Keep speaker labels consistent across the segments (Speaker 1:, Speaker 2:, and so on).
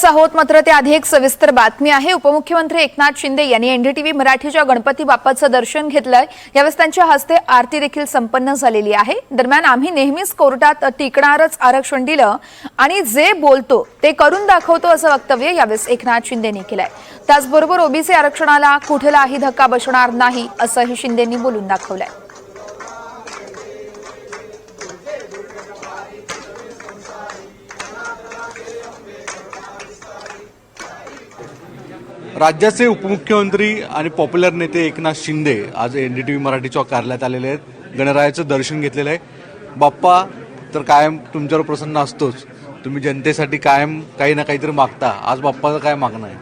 Speaker 1: बातमीतच आहोत. मात्र त्याआधी एक सविस्तर बातमी आहे. उपमुख्यमंत्री एकनाथ शिंदे यांनी एनडीटीव्ही मराठीच्या गणपती बाप्पाचं दर्शन घेतलंय. यावेळेस त्यांच्या हस्ते आरती देखील संपन्न झालेली आहे. दरम्यान आम्ही नेहमीच कोर्टात टिकणारच आरक्षण दिलं आणि जे बोलतो ते करून दाखवतो असं वक्तव्य यावेळेस एकनाथ शिंदेनी केलंय. त्याचबरोबर ओबीसी आरक्षणाला कुठलाही धक्का बसणार नाही असंही शिंदेंनी बोलून दाखवलंय.
Speaker 2: राज्याचे उपमुख्यमंत्री आणि पॉप्युलर नेते एकनाथ शिंदे आज एन डी टी व्ही मराठीच्या कार्यालयात आलेले आहेत. गणरायाचं दर्शन घेतलेलं आहे. बाप्पा तर कायम तुमच्यावर प्रसन्न असतोच. तुम्ही जनतेसाठी कायम काही ना काहीतरी मागता. आज बाप्पाचं काय मागणं आहे?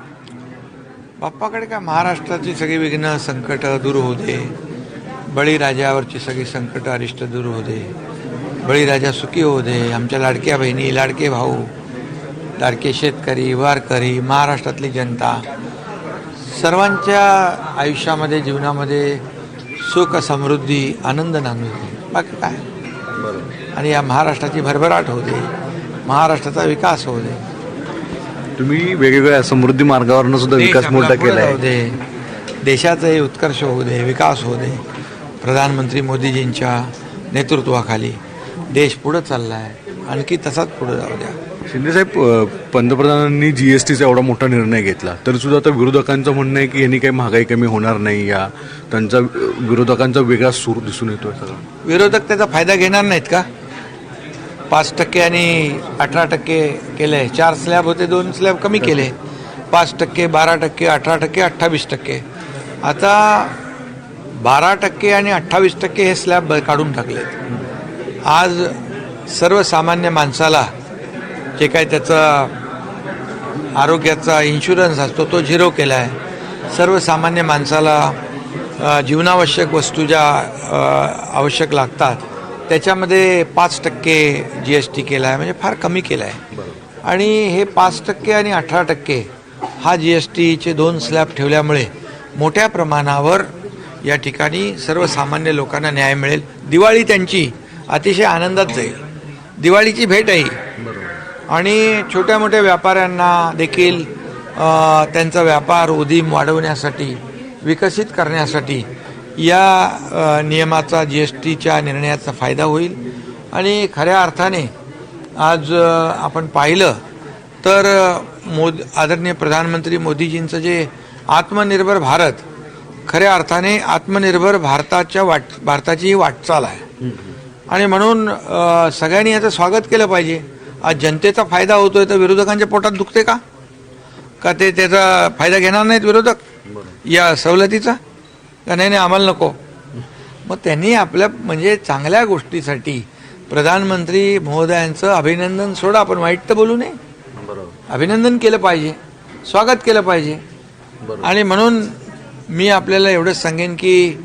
Speaker 3: बाप्पाकडे काय? महाराष्ट्राची सगळी विघ्न संकट दूर होऊ दे. बळीराजावरची सगळी संकट अरिष्ट दूर होऊ दे. बळीराजा सुखी होऊ दे. आमच्या लाडक्या बहिणी लाडके भाऊ लाडके शेतकरी वारकरी महाराष्ट्रातली जनता सर्वांच्या आयुष्यामध्ये जीवनामध्ये सुख समृद्धी आनंद नांदू दे बाकी काय? आणि या महाराष्ट्राची भरभराट दे महाराष्ट्राचा विकास होऊ दे.
Speaker 2: तुम्ही वेगवेगळ्या समृद्धी मार्गावरनं सुद्धा विकास मोठा केला
Speaker 3: दे. देशाचाही उत्कर्ष होऊ दे विकास होऊ दे. प्रधानमंत्री मोदीजींच्या नेतृत्वाखाली देश पुढं चालला आहे आणखी तसाच पुढे जाऊ द्या.
Speaker 2: शिंदेसाहेब अ, पंतप्रधानांनी टीचा एवढा मोठा निर्णय घेतला. तरी सुद्धा आता विरोधकांचं म्हणणं आहे की यांनी काही महागाई कमी होणार नाही या. त्यांचा विरोधकांचा वेगळा सूर दिसून येतोय सगळा.
Speaker 3: विरोधक त्याचा फायदा घेणार नाहीत का? पाच टक्के आणि अठरा टक्के केले चार स्लॅब होते दोन स्लॅब कमी केले. पाच टक्के बारा टक्के अठरा टक्के अठ्ठावीस टक्के. आता बारा टक्के आणि अठ्ठावीस टक्के हे स्लॅब काढून टाकलेत. आज सर्वसामान्य माणसाला जे काय त्याचा आरोग्याचा इन्शुरन्स असतो तो झिरो केला आहे सर्वसामान्य माणसाला जीवनावश्यक वस्तू ज्या आवश्यक लागतात त्याच्यामध्ये पाच टक्के जी एस टी केला आहे म्हणजे फार कमी केला आहे आणि हे पाच टक्के आणि अठरा टक्के हा जी एस टीचे दोन स्लॅब ठेवल्यामुळे मोठ्या प्रमाणावर या ठिकाणी सर्वसामान्य लोकांना न्याय मिळेल. दिवाळी त्यांची अतिशय आनंदात जाईल. दिवाळीची भेट आहे आणि छोट्या मोठ्या व्यापाऱ्यांना देखील त्यांचा व्यापार उदीम वाढवण्यासाठी विकसित करण्यासाठी या नियमाचा जी एस टीच्या निर्णयाचा फायदा होईल. आणि खऱ्या अर्थाने आज आपण पाहिलं तर मोद आदरणीय प्रधानमंत्री मोदीजींचं जे आत्मनिर्भर भारत खऱ्या अर्थाने आत्मनिर्भर भारताच्या वाट भारताची वाटचाल आहे. आणि म्हणून सगळ्यांनी याचं स्वागत केलं पाहिजे. आज जनतेचा फायदा होतोय तर विरोधकांच्या पोटात दुखते का? का ते त्याचा फायदा घेणार नाहीत विरोधक? या सवलतीचा? का नाही नाही आम्हाला नको? मग त्यांनी आपल्या म्हणजे चांगल्या गोष्टीसाठी प्रधानमंत्री महोदयांचं अभिनंदन सोडा आपण वाईट तर बोलू नये. अभिनंदन केलं पाहिजे. स्वागत केलं पाहिजे. आणि म्हणून मी आपल्याला एवढंच सांगेन की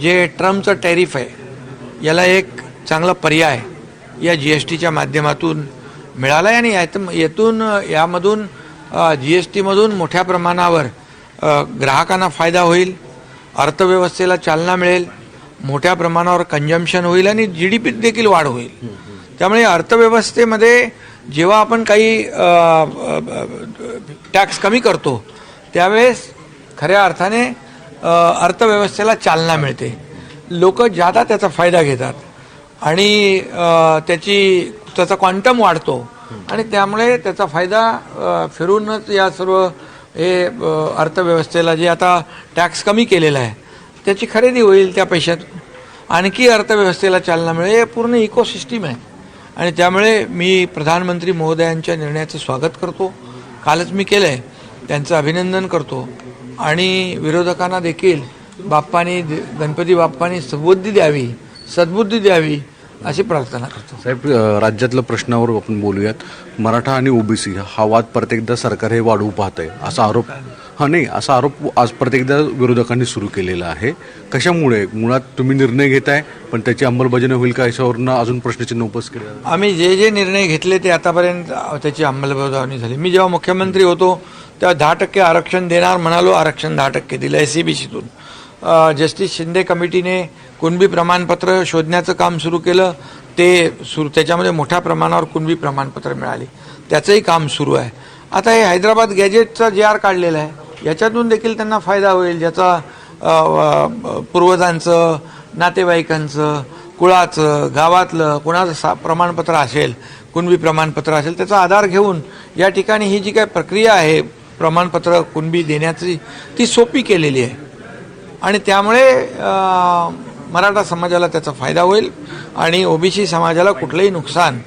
Speaker 3: जे ट्रम्पचं टॅरिफ आहे याला एक चांगला पर्याय या जी एस टीच्या माध्यमातून मिळाला आणि यात यातून यामधून जी एस टीमधून मोठ्या प्रमाणावर ग्राहकांना फायदा होईल अर्थव्यवस्थेला चालना मिळेल मोठ्या प्रमाणावर कंजम्शन होईल आणि जी डी पीत देखील वाढ होईल. त्यामुळे अर्थव्यवस्थेमध्ये जेव्हा आपण काही टॅक्स कमी करतो त्यावेळेस खऱ्या अर्थाने अर्थव्यवस्थेला चालना मिळते. लोक जादा त्याचा फायदा घेतात आणि त्याची त्याचा क्वांटम वाढतो. आणि त्यामुळे त्याचा फायदा फिरूनच या सर्व हे अर्थव्यवस्थेला जे आता टॅक्स कमी केलेला आहे त्याची खरेदी होईल त्या पैशात. आणखी अर्थव्यवस्थेला चालना मिळेल हे पूर्ण इकोसिस्टीम आहे. आणि त्यामुळे मी प्रधानमंत्री महोदयांच्या निर्णयाचं स्वागत करतो. कालच मी केलं आहे त्यांचं अभिनंदन करतो. आणि विरोधकांना देखील बाप्पानी गणपती बाप्पानी सद्बुद्धी द्यावी सद्बुद्धी द्यावी. अशी प्रार्थना करतो.
Speaker 2: साहेब राज्यातल्या प्रश्नावर आपण बोलूयात. मराठा आणि ओबीसी हा वाद प्रत्येकदा सरकार हे वाढवू पाहत आहे असा आरोप हा नाही असा आरोप आज प्रत्येकदा विरोधकांनी सुरू केलेला आहे. कशामुळे? मुळात तुम्ही निर्णय घेताय पण त्याची अंमलबजावणी होईल का याच्यावरनं अजून प्रश्नचिन्ह उपस्थित केलं.
Speaker 3: आम्ही जे जे निर्णय घेतले ते आतापर्यंत त्याची अंमलबजावणी झाली. मी जेव्हा मुख्यमंत्री होतो तेव्हा दहा टक्के आरक्षण देणार म्हणालो आरक्षण दहा टक्के दिलं. एस सी बी सीतून जस्टिस शिंदे कमिटीने कुणबी प्रमाणपत्र शोधण्याचं काम सुरू केलं. ते सुरू त्याच्यामध्ये मोठ्या प्रमाणावर कुणबी प्रमाणपत्र मिळाली. त्याचंही काम सुरू आहे. आता हे हैदराबाद गॅजेटचा जे आर काढलेला आहे. याच्यातून देखील त्यांना फायदा होईल. ज्याचा पूर्वजांचं नातेवाईकांचं कुळाचं गावातलं कुणाचं सा प्रमाणपत्र असेल कुणबी प्रमाणपत्र असेल त्याचा आधार घेऊन या ठिकाणी ही जी काय प्रक्रिया आहे प्रमाणपत्र कुणबी देण्याची ती सोपी केलेली आहे. आणि त्यामुळे मराठा समाजाला त्याचा फायदा होईल आणि ओबीसी समाजाला कुठलंही नुकसान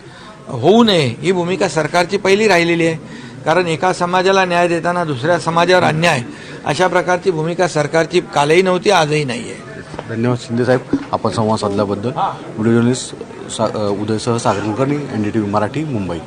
Speaker 3: होऊ नये ही भूमिका सरकारची पहिली राहिलेली आहे. कारण एका समाजाला न्याय देताना दुसऱ्या समाजावर अन्याय अशा प्रकारची भूमिका सरकारची कालही नव्हती आजही नाही आहे.
Speaker 2: धन्यवाद शिंदे साहेब. आपण संवाद साधल्याबद्दल. व्हिडिओ जर्नलिस्ट सा उदयसह Sagar Kulkarni N D T V Marathi Mumbai.